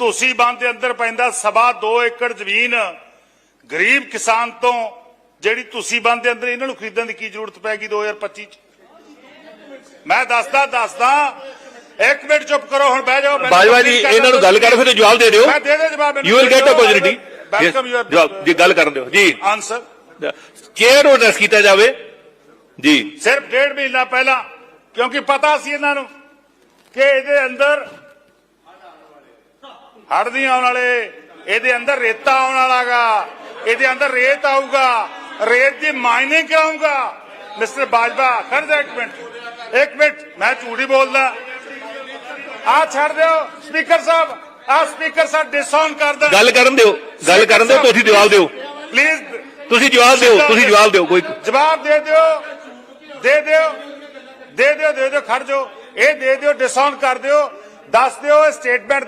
ਤੁਸੀਂ ਬੰਦ ਦੇ ਅੰਦਰ ਪੈਂਦਾ ਸਵਾ 2 ਏਕੜ ਜ਼ਮੀਨ ਗਰੀਬ ਕਿਸਾਨ ਤੋਂ ਜਿਹੜੀ ਤੁਸੀਂ ਬੰਦ ਦੇ ਅੰਦਰ ਇਹਨਾਂ ਨੂੰ ਖਰੀਦਣ ਦੀ ਕੀ ਜ਼ਰੂਰਤ ਪੈ ਗਈ 2025 ਚ? ਮੈਂ ਦੱਸਦਾ ਦੱਸਦਾ ਇੱਕ ਮਿੰਟ ਚੁੱਪ ਕਰੋ ਹੁਣ ਬਹਿ ਜਾਓ ਬਾਜਵਾ ਜੀ ਇਹਨਾਂ ਨੂੰ ਗੱਲ ਕਰ ਫਿਰ ਜਵਾਬ ਦੇ ਦਿਓ। ਮੈਂ ਦੇ ਦੇ ਜਵਾਬ you will get opportunity welcome your ਜਵਾਬ ਜੀ ਗੱਲ ਕਰਨ ਦਿਓ। ਜੀ। ਆਨਸਰ ਚੇਅਰ ਐਡਰੈਸ ਕੀਤਾ ਜਾਵੇ। ਜੀ। ਸਿਰਫ ਡੇਢ ਮਹੀਨਾ ਪਹਿਲਾਂ ਕਿਉਂਕਿ ਪਤਾ ਸੀ ਇਹਨਾਂ ਨੂੰ ਕਿ ਇਹਦੇ ਅੰਦਰ ਹੜ੍ਹ ਨਹੀਂ ਆਉਣ ਵਾਲੇ ਇਹਦੇ ਅੰਦਰ ਰੇਤਾ ਆਉਣ ਵਾਲਾਗਾ ਇਹਦੇ ਅੰਦਰ ਰੇਤ ਆਊਗਾ ਰੇਤ ਦੀ ਮਾਈਨਿੰਗ ਕਰਾਉਂਗਾ ਮਿਸਟਰ ਬਾਜਵਾ ਖੜ ਜਾ ਇੱਕ ਮਿੰਟ ਇੱਕ ਮਿੰਟ ਮੈਂ ਝੂਠੀ ਬੋਲਦਾ। ਆ ਛੱਡ ਦਿਓ ਸਪੀਕਰ ਸਾਹਿਬ ਆ ਸਪੀਕਰ ਸਾਹਿਬ ਡਿਸਆਨ ਕਰ ਦੇ ਗੱਲ ਕਰਨ ਦਿਓ ਗੱਲ ਕਰਨ ਦਿਓ ਤੁਸੀਂ ਜਵਾਬ ਦਿਓ। ਪਲੀਜ਼ ਤੁਸੀਂ ਜਵਾਬ ਦਿਓ ਤੁਸੀਂ ਜਵਾਬ ਦਿਓ ਕੋਈ ਜਵਾਬ ਦੇ ਦਿਓ ਦੇ ਦਿਓ ਦੇ ਦਿਓ ਦੇ ਦਿਓ ਖੜ ਜਾਓ। ਇਹ ਦੇ ਦਿਓ ਡਿਸਆਨ ਕਰ ਦਿਓ ਦੱਸ ਦਿਓ ਸਟੇਟਮੈਂਟ